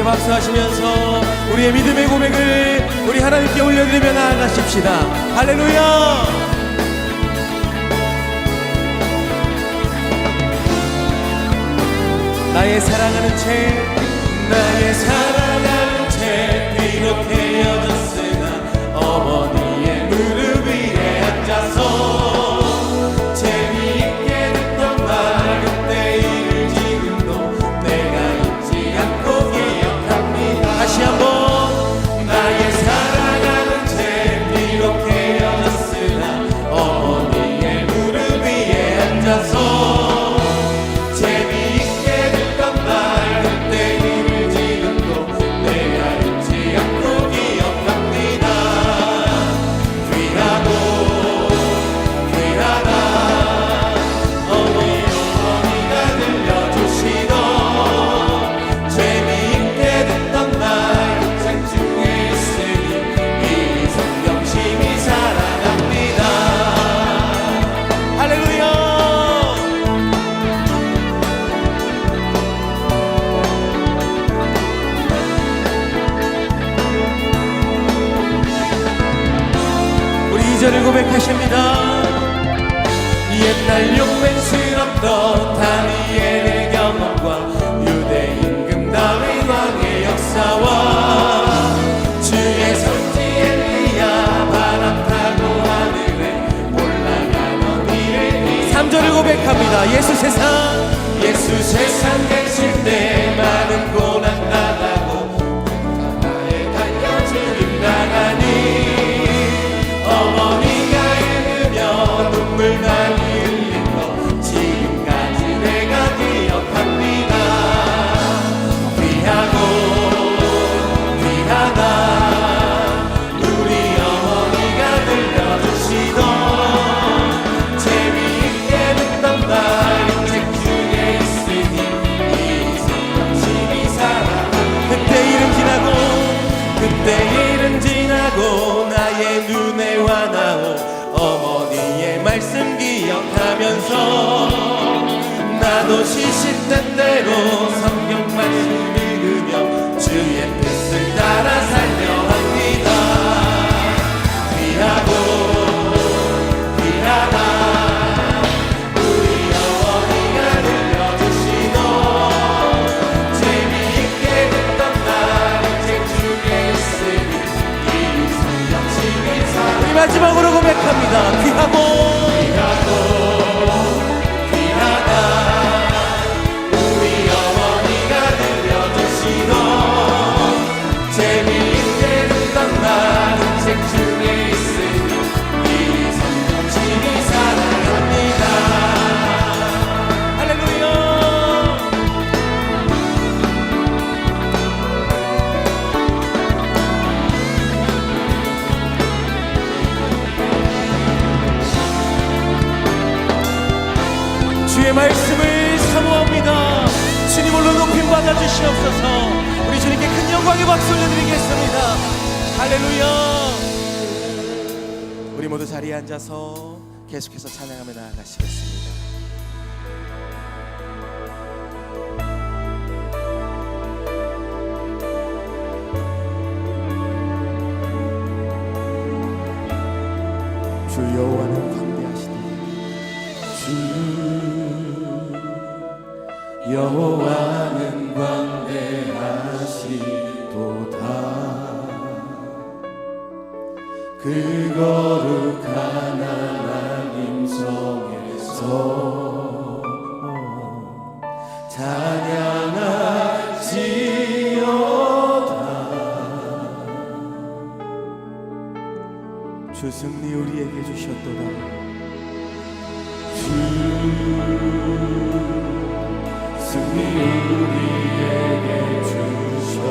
함께 박수하시면서 우리의 믿음의 고백을 우리 하나님께 올려드리며 나아가십시다. 할렐루야! 나의 사랑하는 채 이절을 고백하십니다. 옛날 용맹스럽던 다니엘의 경험과 유대 임금 다윗 왕의 역사와 주의 선지 엘리야 바람 타고 하늘에 올라가던 이를 3절을 고백합니다. 예수 세상. 예수 세상 계실 때 기억하면서 나도 시시때때로 성경 말씀 읽으며 주의 뜻 받아 주시옵소서. 우리 주님께 큰 영광의 박수 올려드리겠습니다. 할렐루야. 우리 모두 자리에 앉아서 계속해서 찬양하며 나아가시겠습니다. 주 여호와는 광대하시니 주 여호와 성에서 찬양하지어다. 주 승리 우리에게 주셨도다. 주 승리 우리에게 주셨도다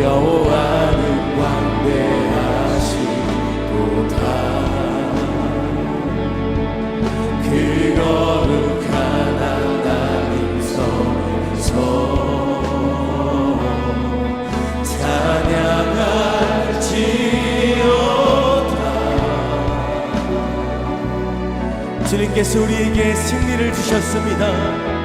두려워하는 왕대하시도다 그 거룩한 하나님 서서 찬양할지어다. 주님께서 우리에게 승리를 주셨습니다.